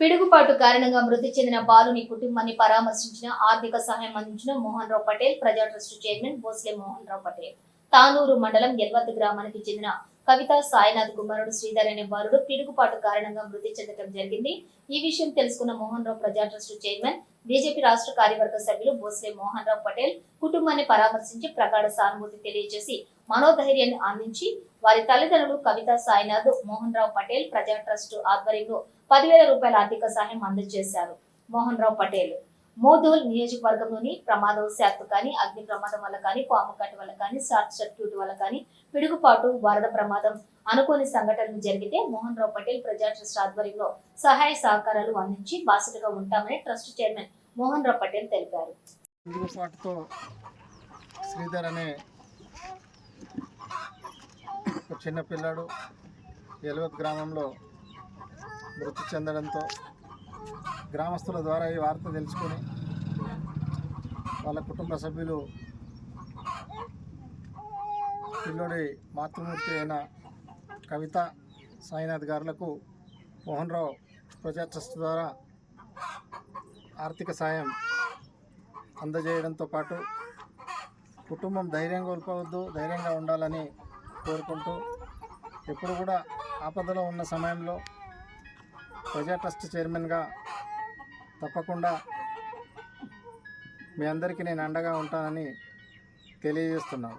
పిడుగుపాటు కారణంగా మృతి చెందిన బాలుని కుటుంబాన్ని పరామర్శించిన ఆర్థిక సహాయం అందించిన మోహన్ రావు పటేల్ ప్రజా ట్రస్ట్ చైర్మన్ భోస్లే మోహన్ రావు పటేల్. తానూరు మండలం ఎల్వత్ గ్రామానికి చెందిన కవిత సాయినాథ్ కుమారుడు శ్రీధర్ అనే బాలుడు పిడుగుపాటు కారణంగా మృతి చెందడం జరిగింది. ఈ విషయం తెలుసుకున్న మోహన్ రావు ప్రజా ట్రస్ట్ చైర్మన్ బీజేపీ రాష్ట్ర కార్యవర్గ సభ్యులు భోస్లే మోహన్ రావు పటేల్ కుటుంబాన్ని పరామర్శించి ప్రగాఢ సానుభూతి తెలియజేసి మనోధైర్యాన్ని అందించి వారి తల్లిదండ్రులు కవిత సాయినాథ్ మోహన్ రావు పటేల్ ప్రజా ట్రస్ట్ ఆధ్వర్యంలో పదివేల రూపాయల ఆర్థిక సహాయం అందజేశారు. మోహన్ రావు పటేల్ మోదోల్ నియోజకవర్గంలోని ప్రమాదవశాత్తు కానీ అగ్ని ప్రమాదం వల్ల కానీ పాము కట్టు వల్ల కానీ షార్ట్ సర్క్యూట్ వల్ల కానీ పిడుగుపాటు వరద ప్రమాదం అనుకోని సంఘటనలు జరిగితే మోహన్ రావు పటేల్ ప్రజా ట్రస్ట్ ఆధ్వర్యంలో సహాయ సహకారాలు అందించి బాసటగా ఉంటామని ట్రస్ట్ చైర్మన్ మోహన్ రావు పటేల్ తెలిపారు. పిడుగుపాటుతో శ్రీధర్ అనే చిన్నపిల్లాడు చిన్న పిల్లాడు ఎలవత్ గ్రామంలో మృతి చెందడంతో గ్రామస్తుల ద్వారా ఈ వార్త తెలుసుకొని వాళ్ళ కుటుంబ సభ్యులు పిల్లోడి మాతృమూర్తి అయిన కవిత సాయినాథ్ గారులకు మోహన్ రావు ప్రజా ట్రస్ట్ ద్వారా ఆర్థిక సాయం అందజేయడంతో పాటు కుటుంబం ధైర్యం కోల్పోవద్దు ధైర్యంగా ఉండాలని కోరుకుంటూ ఎప్పుడు కూడా ఆపదలో ఉన్న సమయంలో ప్రజా ట్రస్ట్ చైర్మన్గా తప్పకుండా మీ అందరికీ నేను అండగా ఉంటానని తెలియజేస్తున్నాను.